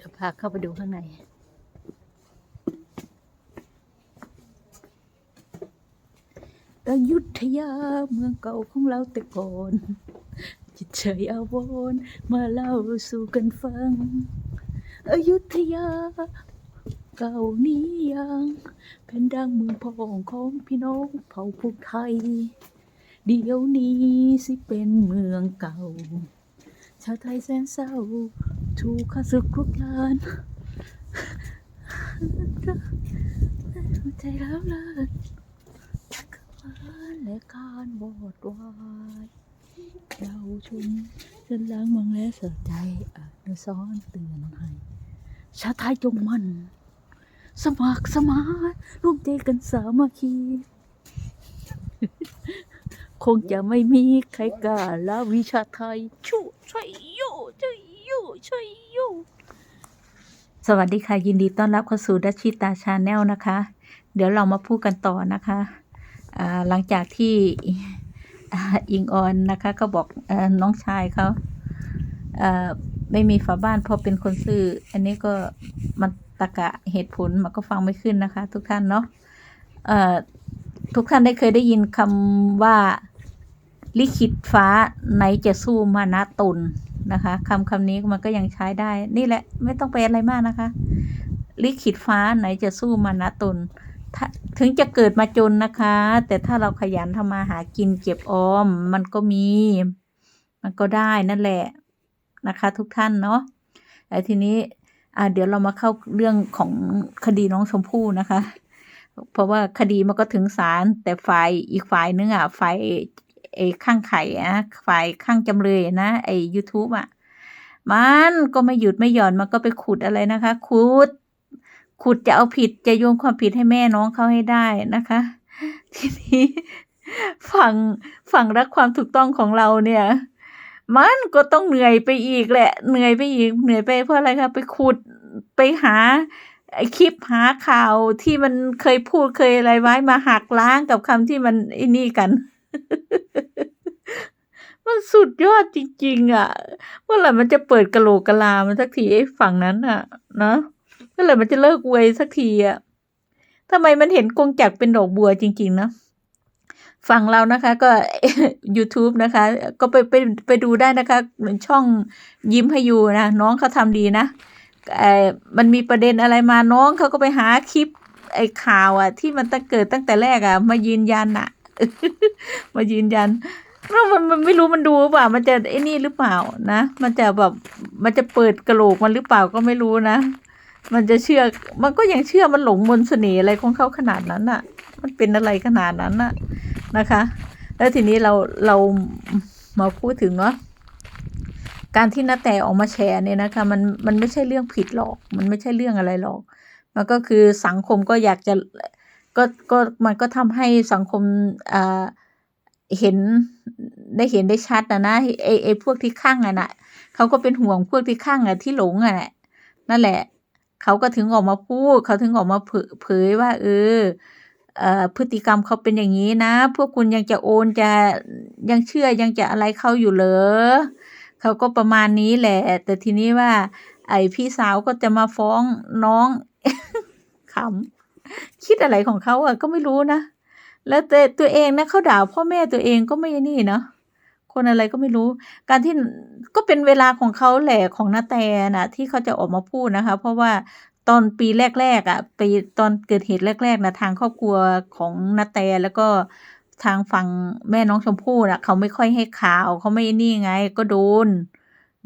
เดี๋ยวพาเข้าไปดูข้างใน อยุธยาเมืองเก่าของเราแต่ก่อน จิตใจอาวรณ์มาเล่าสู่กันฟัง อยุธยา เก่านี้ยังเป็นดังเมืองพองของพี่น้องเผ่าพวกไทย เดี๋ยวนี้สิเป็นเมืองเก่า ชาวไทยแสนเศร้า ถูกข้าศึกคุกคานหัวใจร้วเลิศข้านและการบอดวายเราชุมเดินล้างมังและเสียใจอ่านซ้อนเตือนให้ชาไทยจงมันสมัครสมานร่วมใจกันสามัคคี คงจะไม่มีใครกล้าละวิชาไทยชูช่วยอยู่ช่วยอยู่ ช่วยยูสวัสดีค่ะ ยินดีต้อนรับเข้าสู่ดัชชิตาชาแนลนะคะ เดี๋ยวเรามาพูดกันต่อนะคะหลังจากที่อิงออนนะคะ ก็บอกอน้องชายเขาไม่มีฝาบ้านเพราะเป็นคนซื่อ อันนี้ก็มันตะกะเหตุผลมันก็ฟังไม่ขึ้นนะคะ ทุกท่านเนาะทุกท่านได้เคยได้ยินคำว่าลิขิตฟ้าไหนจะสู้มานะตน นะคะคำคำนี้มันก็ยังใช้ได้ นี่แหละไม่ต้องไปอะไรมากนะคะ ลิขิตฟ้าไหนจะสู้มานะตนถึงจะเกิดมาจนนะคะ แต่ถ้าเราขยันทำมาหากินเก็บออม มันก็มี มันก็ได้นั่นแหละนะคะ ทุกท่านเนาะแต่ทีนี้เดี๋ยวเรามาเข้าเรื่องของคดีน้องชมพู่นะคะ เพราะว่าคดีมันก็ถึงศาลแต่ฝ่ายอีกฝ่ายนึงอะฝ่าย ไอ้ข้างไข่อะฝ่ายข้างจำเลยนะไอ้ YouTube อะ มันก็ไม่หยุดไม่หย่อนมันก็ไปขุดอะไรนะคะ ขุด ขุดจะเอาผิดจะโยงความผิดให้แม่น้องเขาให้ได้นะคะ ทีนี้ฝั่งฝั่งรักความถูกต้องของเราเนี่ย มันก็ต้องเหนื่อยไปอีกแหละ เหนื่อยไปอีกเหนื่อยไปเพราะอะไรคะไปขุดไปหาไอคลิปหาข่าวที่มันเคยพูดเคยอะไรไว้มาหักล้างกับคำที่มันไอ้นี่กัน มันสุดยอดจริงๆอะเมื่อไหร่มันจะเปิดกะโหลกกะลามันสักทีไอ้ฝั่งนั้นอะนะเมื่อไหร่มันจะเลิกเวยสักทีอะทำไมมันเห็นกงจักรเป็นดอกบัวจริง ๆ นะฝั่งเรานะคะก็ YouTube นะคะ ก็ไปไปไปดูได้นะคะช่องยิ้มให้อยู่นะ น้องเขาทำดีนะเออมันมีประเด็นอะไรมาน้องเขาก็ไปหาคลิปไอ้ข่าวอะที่มันตั้งเกิดตั้งแต่แรกอะมายืนยันอะ มายืนยันแล้วมันมันไม่รู้มันดูหรือเปล่า มันจะไอ้นี่หรือเปล่านะ มันจะแบบมันจะเปิดกระโหลกมันหรือเปล่าก็ไม่รู้นะ มันจะเชื่อ มันก็ยังเชื่อมันหลงมนต์เสน่ห์อะไรของเขาขนาดนั้นอะ มันเป็นอะไรขนาดนั้นน่ะนะคะ แล้วทีนี้เราเรามาพูดถึงเนาะการที่นาแต่ออกมาแชร์เนี่ยนะคะมันมันไม่ใช่เรื่องผิดหรอก มันไม่ใช่เรื่องอะไรหรอก มันก็คือสังคมก็อยากจะ ก็ก็มันก็ทำให้สังคมอ่าเห็นได้เห็นได้ชัดนะนะไอไอพวกที่ข้างอะนะเขาก็เป็นห่วงพวกที่ข้างอะที่หลงอะนั่นแหละเขาก็ถึงออกมาพูดเขาถึงออกมาเผยเผยว่า เออเอ่อพฤติกรรมเขาเป็นอย่างนี้นะ พวกคุณยังจะโอนจะยังเชื่อยังจะอะไรเขาอยู่เหรอเขาก็ประมาณนี้แหละ แต่ทีนี้ว่า ไอพี่สาวก็จะมาฟ้องน้องขำ คิดอะไรของเขาอะก็ไม่รู้นะ แล้วแต่ตัวเองนะเขาด่าพ่อแม่ตัวเองก็ไม่นี่เนาะคนอะไรก็ไม่รู้ การที่ก็เป็นเวลาของเขาแหละของนาแตนะที่เขาจะออกมาพูดนะคะ เพราะว่าตอนปีแรกๆอะปีตอนเกิดเหตุแรกๆนะทางครอบครัวของนาแตแล้วก็ทางฝั่งแม่น้องชมพู่นะเขาไม่ค่อยให้ข่าวเขาไม่นี่ไง ก็โดน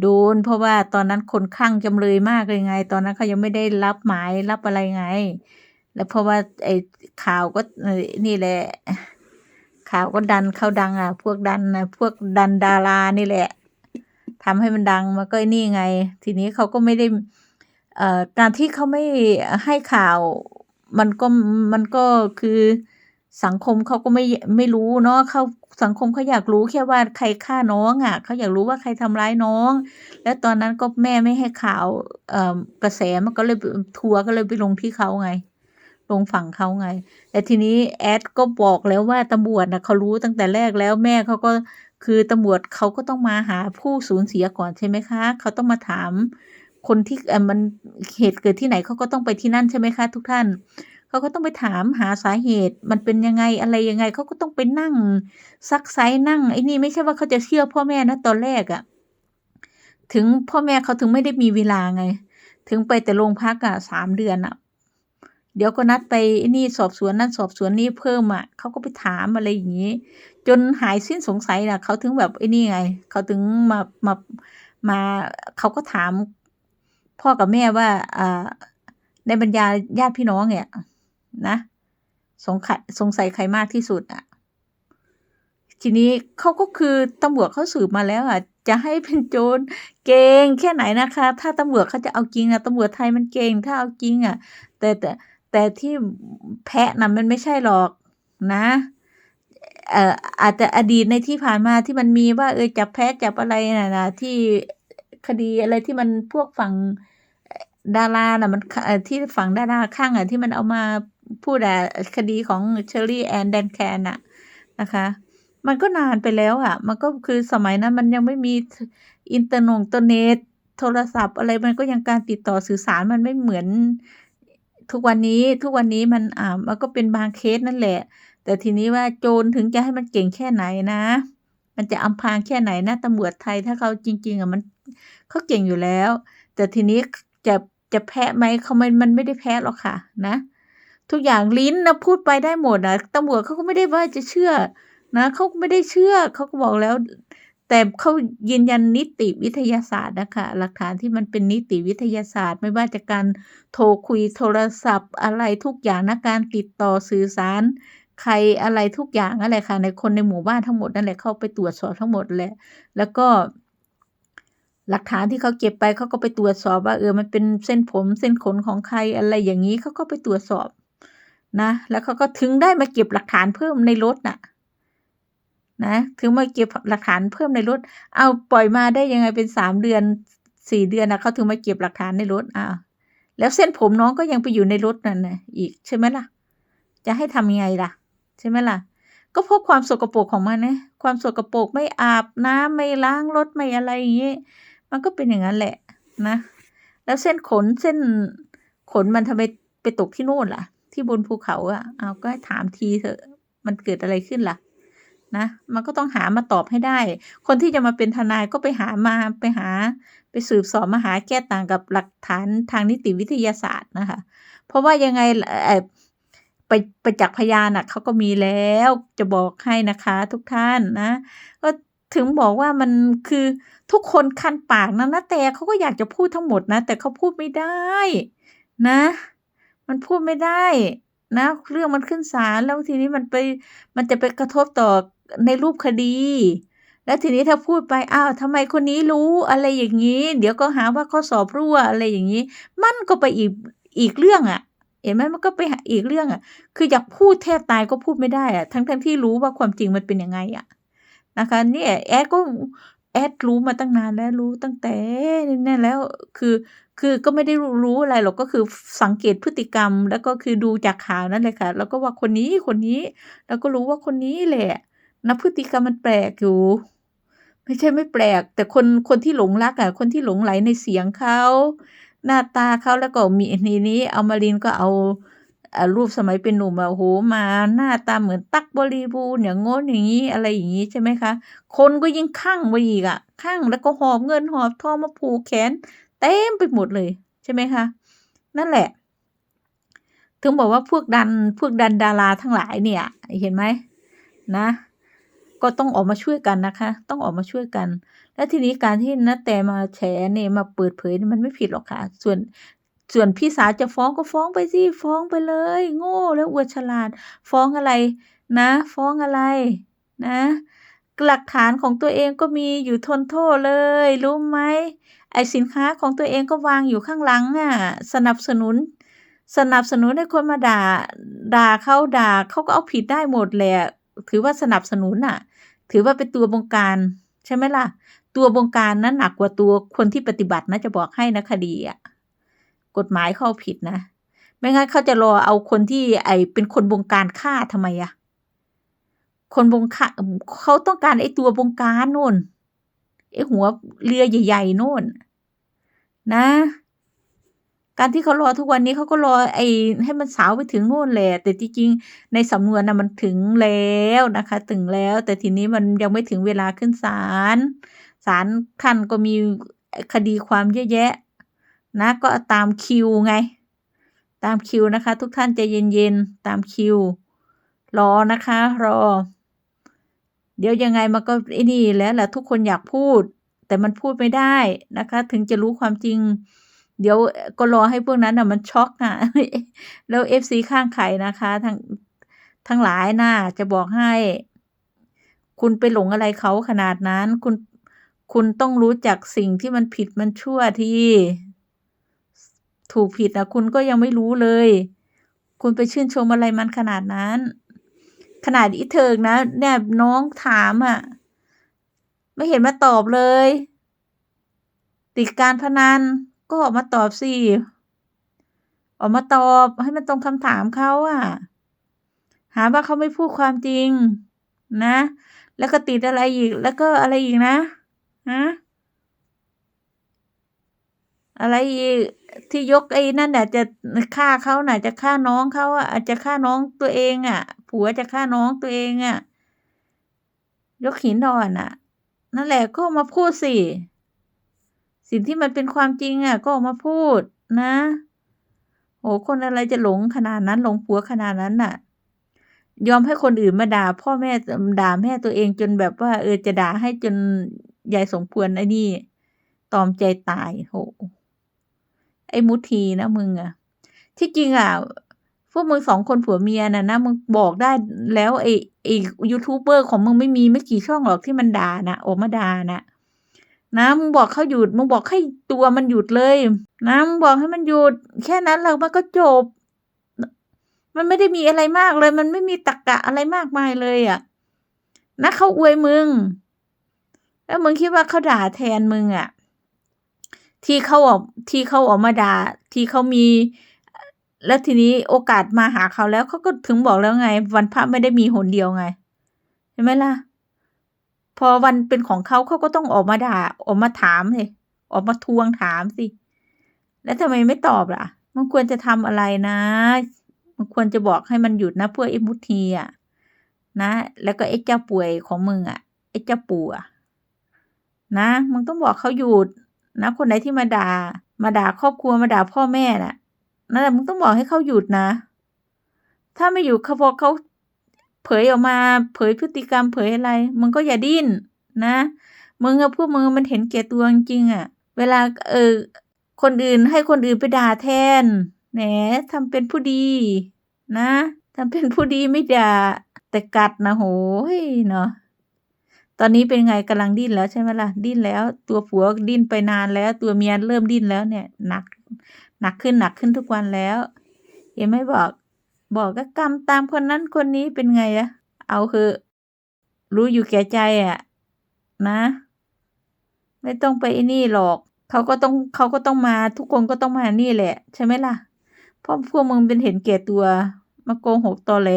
โดนเพราะว่าตอนนั้นคนข้างจำเลยมากเลยไง ตอนนั้นเขายังไม่ได้รับหมายรับอะไรไง แล้วเพราะว่าไอ้ข่าวก็นี่แหละ ข่าวก็ดันเข้าดังอะ พวกดันนะพวกดันดารานี่แหละทำให้มันดังมันก็นี่ไง ทีนี้เขาก็ไม่ได้เอ่อการที่เขาไม่ให้ข่าว มันก็มันก็คือสังคมเขาก็ไม่ไม่รู้เนาะเขาสังคมเขาอยากรู้แค่ว่าใครฆ่าน้องอะเขาอยากรู้ว่าใครทำร้ายน้อง แล้วตอนนั้นก็แม่ไม่ให้ข่าวเอ่อกระแสมันก็เลยทัวร์ก็เลยไปลงที่เขาไง ลงฝั่งเขาไง แต่ทีนี้แอดก็บอกแล้วว่าตำรวจนะเขารู้ตั้งแต่แรกแล้วแม่เขาก็คือตำรวจเขาก็ต้องมาหาผู้สูญเสียก่อนใช่ไหมคะ เขาต้องมาถาม คนที่มันเหตุเกิดที่ไหนเขาก็ต้องไปที่นั่นใช่ไหมคะ ทุกท่านเขาก็ต้องไปถามหาสาเหตุ มันเป็นยังไงอะไรยังไงเขาก็ต้องไปนั่ง ซักไซนั่งไอ้นี่ไม่ใช่ว่าเขาจะเชื่อพ่อแม่นะตอนแรกอะถึงพ่อแม่เขาถึงไม่ได้มีเวลาไง ถึงไปแต่โรงพักอะสามเดือนอะ เดี๋ยวก็นัดไปไอ้นี่สอบสวนนั่นสอบสวนนี่เพิ่มอะเขาก็ไปถามอะไรอย่างนี้ จนหายสิ้นสงสัยนะเขาถึงแบบไอ้นี่ไงเขาถึงมามามาเขาก็ถาม พ่อกับแม่ว่าอ่าในบรรดาญาติพี่น้องเนี่ยนะสงสัยสงสัยใครมากที่สุดอะ ทีนี้เขาก็คือตำรวจเขาสืบมาแล้วอะ จะให้เป็นโจรเก่งแค่ไหนนะคะ ถ้าตำรวจเขาจะเอาจริงอะตำรวจไทยมันเก่งถ้าเอาจริงอะ แต่แต่ แต่ที่แพะน่ะมันไม่ใช่หรอกนะเอ่ออาจจะอดีตในที่ผ่านมาที่มันมีว่า เออจับแพะจับอะไรน่ะนะที่คดีอะไรที่มันพวกฝั่งดาราน่ะมันที่ฝั่งดาราข้างอะที่มันเอามาพูดอะคดีของเชอรี่แอนแดนแคนน่ะนะคะ มันก็นานไปแล้วอะ มันก็คือสมัยนั้นมันยังไม่มีอินเตอร์นงเตอร์เน็ตโทรศัพท์อะไรมันก็ยังการติดต่อสื่อสารมันไม่เหมือน ทุกวันนี้ทุกวันนี้มันอ่ามันก็เป็นบางเคสนั่นแหละ แต่ทีนี้ว่าโจรถึงจะให้มันเก่งแค่ไหนนะ มันจะอำพรางแค่ไหนนะตำรวจไทยถ้าเขาจริง ๆอะมันเขาเก่งอยู่แล้ว แต่ทีนี้จะจะแพ้ไหมเขาไมันมันไม่ได้แพ้หรอกค่ะนะ ทุกอย่างลิ้นนะพูดไปได้หมดนะตำรวจเขาก็ไม่ได้ว่าจะเชื่อนะเขาไม่ได้เชื่อเขาก็บอกแล้ว แต่เขายืนยันนิติวิทยาศาสตร์นะคะ หลักฐานที่มันเป็นนิติวิทยาศาสตร์ ไม่ว่าจะการโทรคุยโทรศัพท์ อะไรทุกอย่างนะการติดต่อสื่อสาร ใครอะไรทุกอย่างอะไรค่ะ ในคนในหมู่บ้านทั้งหมดนั่นแหละเข้าไปตรวจสอบทั้งหมดแหละ แล้วก็ หลักฐานที่เขาเก็บไปเขาก็ไปตรวจสอบว่าเออมันเป็นเส้นผมเส้นขนของใครอะไรอย่างนี้เขาก็ไปตรวจสอบนะ แล้วเขาก็ถึงได้มาเก็บหลักฐานเพิ่มในรถน่ะ นะถึงมาเก็บหลักฐานเพิ่มในรถ เอาปล่อยมาได้ยังไงเป็นสามเดือนสี่เดือนนะเขาถึงมาเก็บหลักฐานในรถอ้าวแล้วเส้นผมน้องก็ยังไปอยู่ในรถนั่นนะอีกใช่ไหมล่ะ จะให้ทำยังไงล่ะ ใช่ไหมล่ะ ก็เพราะความสกปรกของมันนะความสกปรกไม่อาบน้ำไม่ล้างรถไม่อะไรอย่างเงี้ยมันก็เป็นอย่างนั้นแหละนะ แล้วเส้นขนเส้นขนมันทำไมไปตกที่โน่นล่ะ ที่บนภูเขาอะเอาก็ถามทีเถอะ มันเกิดอะไรขึ้นล่ะ นะมันก็ต้องหามาตอบให้ได้ คนที่จะมาเป็นทนายก็ไปหามาไปหา ไปสืบสอบมาหาแก้ต่างกับหลักฐานทางนิติวิทยาศาสตร์นะคะ เพราะว่ายังไงไปไปจักพยานน่ะเขาก็มีแล้วจะบอกให้นะคะทุกท่านนะ ก็ถึงบอกว่ามันคือทุกคนคันปากนะนะแต่เขาก็อยากจะพูดทั้งหมดนะ แต่เขาพูดไม่ได้นะ มันพูดไม่ได้นะเรื่องมันขึ้นศาลแล้วทีนี้มันไปมันจะไปกระทบต่อ ในรูปคดี แล้วทีนี้ถ้าพูดไปอ้าวทำไมคนนี้รู้อะไรอย่างนี้ เดี๋ยวก็หาว่าข้อสอบรั่วอะไรอย่างนี้ มันก็ไปอีกอีกเรื่องอะ่ะเห็นไหมมันก็ไปอีกเรื่องอะ่ะ คืออยากพูดแทบตายก็พูดไม่ได้อะ่ะ ทั้งทั้งที่รู้ว่าความจริงมันเป็นยังไงอะ่ะนะคะเนี่ยแอดก็แอดรู้มาตั้งนานแล้วรู้ตั้งแต่นั่นแล้วคือคือก็ไม่ได้รู้อะไรหรอกก็คือสังเกตพฤติกรรม แล้วก็คือดูจากข่าวนั่นเลยค่ะ แล้วก็ว่าคนนี้คนนี้ แล้วก็รู้ว่าคนนี้แหละ นะพฤติกรรมมันแปลกอยู่ ไม่ใช่ไม่แปลก แต่คนคนที่หลงรักอะ คนที่หลงไหลในเสียงเขา หน้าตาเขาแล้วก็มีนี้นี้ เอามารินก็เอารูปสมัยเป็นหนุ่มอะโหมาหน้าตาเหมือนตักบริบูรณ์อย่างงนอย่างนี้อะไรอย่างนี้ใช่ไหมคะ คนก็ยิ่งข้างไปอีกอะข้างแล้วก็หอบเงินหอบทองมาผูกแขน เต็มไปหมดเลยใช่ไหมคะ นั่นแหละ ถึงบอกว่าพวกดันพวกดันดาราทั้งหลายเนี่ย เห็นไหมนะ ก็ต้องออกมาช่วยกันนะคะ ต้องออกมาช่วยกัน และทีนี้การที่นัแต่มาแฉเนี่ยมาเปิดเผยมันไม่ผิดหรอกค่ะ ส่วนส่วนพี่สาวจะฟ้องก็ฟ้องไปสิฟ้องไปเลย โง่แล้วอวดฉลาด ฟ้องอะไรนะ ฟ้องอะไรนะ หลักฐานของตัวเองก็มีอยู่ทนโทษเลย รู้ไหมไอสินค้าของตัวเองก็วางอยู่ข้างหลังอะ สนับสนุน สนับสนุนให้คนมาด่า ด่าเขาด่าเขาก็เอาผิดได้หมดแหละ ถือว่าสนับสนุนน่ะ ถือว่าเป็นตัวบงการ ใช่ไหมล่ะ ตัวบงการนั้นหนักกว่าตัวคนที่ปฏิบัตินะจะบอกให้นะคดีอะกฎหมายเข้าผิดนะ ไม่งั้นเขาจะรอเอาคนที่ไอเป็นคนบงการฆ่าทำไมอะคนบงฆ่าเขาต้องการไอตัวบงการโน่นไอหัวเรือใหญ่ ๆ โน่น นะ การที่เขารอทุกวันนี้เขาก็รอไอ้ให้มันสาวไปถึงโน่นแหละแต่จริงๆในสำนวนนะมันถึงแล้วนะคะ ถึงแล้ว แต่ทีนี้มันยังไม่ถึงเวลาขึ้นศาลศาลท่านก็มีคดีความเยอะแยะ นะ ก็ตามคิวไง ตามคิวนะคะ ทุกท่านใจเย็นๆตามคิว รอนะคะ รอ เดี๋ยวยังไงมันก็ไอ้นี่แล้วแหละทุกคนอยากพูด แต่มันพูดไม่ได้นะคะ ถึงจะรู้ความจริง เดี๋ยวก็รอให้พวกนั้นน่ะมันช็อกน่ะ แล้ว FC ข้างไข่นะคะ ทั้งทั้งหลายน่ะจะบอกให้ คุณไปหลงอะไรเขาขนาดนั้น คุณคุณต้องรู้จักสิ่งที่มันผิดมันชั่วที่ถูกผิดนะคุณก็ยังไม่รู้เลย คุณไปชื่นชมอะไรมันขนาดนั้น ขนาดอีเทิงนะเนี่ยน้องถามอะ ไม่เห็นมาตอบเลย ติดการพนัน ก็ออกมาตอบสิ ออกมาตอบให้มันตรงคำถามเขาอะหาว่าเขาไม่พูดความจริง นะ แล้วก็ติดอะไรอีก แล้วก็อะไรอีกนะฮะอะไรอีกที่ยกไอ้นั่นน่ะจะฆ่าเขาน่ะ จะฆ่าน้องเขาอะจะฆ่าน้องตัวเองอะ ผัวจะฆ่าน้องตัวเองอะ ยกหินอ่อนอะ นั่นแหละก็มาพูดสิ สิ่งที่มันเป็นความจริงอะก็ออกมาพูดนะโอ้คนอะไรจะหลงขนาดนั้นหลงผัวขนาดนั้นน่ะ ยอมให้คนอื่นมาด่าพ่อแม่ด่าแม่ตัวเองจนแบบว่า เออจะด่าให้จนยายสมควรไอ้นี่ ตอมใจตายโหไอ้มุทีนะมึงอะที่จริงอะพวกมึงสองคนผัวเมียน่ะนะมึงบอกได้แล้วไอ้ไอ้ยูทูบเบอร์ของมึงไม่มีไม่กี่ช่องหรอกที่มันด่านะออกมาด่านะ นะมึงบอกเขาหยุดมึงบอกให้ตัวมันหยุดเลยนะมึงบอกให้มันหยุด แค่นั้นแล้วมันก็จบ มันไม่ได้มีอะไรมากเลย มันไม่มีตรกกะอะไรมากมายเลยอะนะเขาอวยมึง แล้วมึงคิดว่าเขาด่าแทนมึงอะ ที่เขาออกที่เขาออกมาด่าที่เขามี แล้วทีนี้โอกาสมาหาเขาแล้วเขาก็ถึงบอกแล้วไง วันพระไม่ได้มีหนเดียวไงเห็นไหมล่ะ พอวันเป็นของเขาเขาก็ต้องออกมาด่า ออกมาถามสิออกมาทวงถามสิ แล้วทำไมไม่ตอบล่ะ มันควรจะทำอะไรนะ มันควรจะบอกให้มันหยุดนะเพื่อไอ้มุทีอะ นะ แล้วก็ไอ้เจ้าป่วยของมึงอะ ไอ้เจ้าปู่อะ นะมึงต้องบอกเขาหยุด นะ คนไหนที่มาด่า มาด่าครอบครัวมาด่าพ่อแม่น่ะนั่นแหละมึงต้องบอกให้เขาหยุดนะ ถ้าไม่หยุดเขาพอเขา เผยออกมาเผยพฤติกรรมเผยอะไร มึงก็อย่าดิ้นนะ มึงกับพวกมึงมันเห็นแก่ตัวจริงๆอะ เวลาเออคนอื่นให้คนอื่นไปด่าแทนแหมทำเป็นผู้ดี นะทำเป็นผู้ดีไม่ด่าแต่กัดนะโหยเนาะตอนนี้เป็นไงกำลังดิ้นแล้วใช่ไหมล่ะดิ้นแล้ว ตัวผัวดิ้นไปนานแล้ว ตัวเมียเริ่มดิ้นแล้วเนี่ยหนักหนักขึ้นหนักขึ้นทุกวันแล้วเห็นไหมบอก บอกก็กรรมตามคนนั้นคนนี้เป็นไงอะเอาคือรู้อยู่แก่ใจอะนะ ไม่ต้องไปไอ้นี่หรอกเขาก็ต้องเขาก็ต้องมาทุกคนก็ต้องมานี่แหละ ใช่ไหมล่ะเพราะพวกมึงเป็นเห็นแก่ตัว มาโกหกตอแหล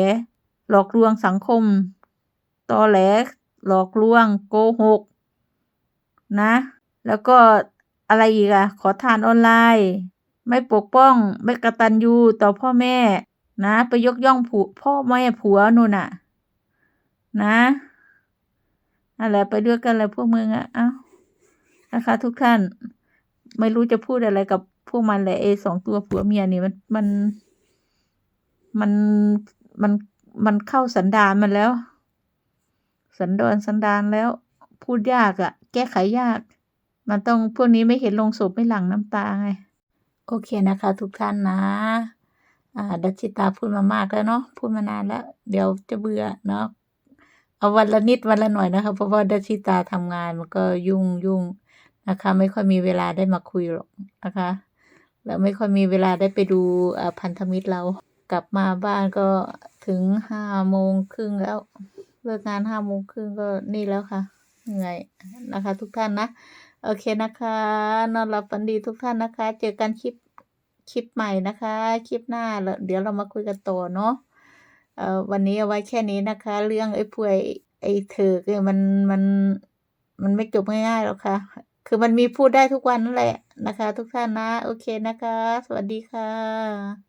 หลอกลวงสังคมตอแหลหลอกลวง โกหก นะ แล้วก็อะไรอีกอะขอทานออนไลน์ ไม่ปกป้อง ไม่กระตัญญูต่อพ่อแม่ นะ ไปยกย่องผัวพ่อแม่ผัวนู่นน่ะ นะอะไรไปด้วยกันเลยพวกมึงอะเอ้านะคะ ทุกท่าน ไม่รู้จะพูดอะไรกับพวกมันแหละไอ้สองตัวผัวเมียนี่มันมันมันมันมันเข้าสันดานมันแล้ว สันดอนสันดานแล้ว พูดยากอะแก้ไขยาก มันต้องพวกนี้ไม่เห็นลงศพไม่หลั่งน้ำตาไง โอเคนะคะ ทุกท่านนะ อ่าดัชชิตาพูดมามากแล้วเนาะพูดมานานแล้ว เดี๋ยวจะเบื่อเนาะเอาวันละนิดวันละหน่อยนะคะ เพราะว่าดัชชิตาทำงานมันก็ยุ่งยุ่งนะคะ ไม่ค่อยมีเวลาได้มาคุยหรอกนะคะ แล้วไม่ค่อยมีเวลาได้ไปดูพันธมิตรเรากลับมาบ้านก็ถึงห้าโมงครึ่งแล้วเลิกงานห้าโมงครึ่งก็นี่แล้วค่ะเหนื่อยนะคะ ทุกท่านนะ โอเคนะคะ นอนหลับฝันดีทุกท่านนะคะ เจอกันคลิป คลิปใหม่นะคะ คลิปหน้าเดี๋ยวเรามาคุยกันต่อเนาะเอ่อวันนี้เอาไว้แค่นี้นะคะ เรื่องไอ้ป่วยไอ้เถิกมันมันมันไม่จบง่ายๆหรอกค่ะ คือมันมีพูดได้ทุกวันนั่นแหละนะคะ ทุกท่านนะ โอเคนะคะ สวัสดีค่ะ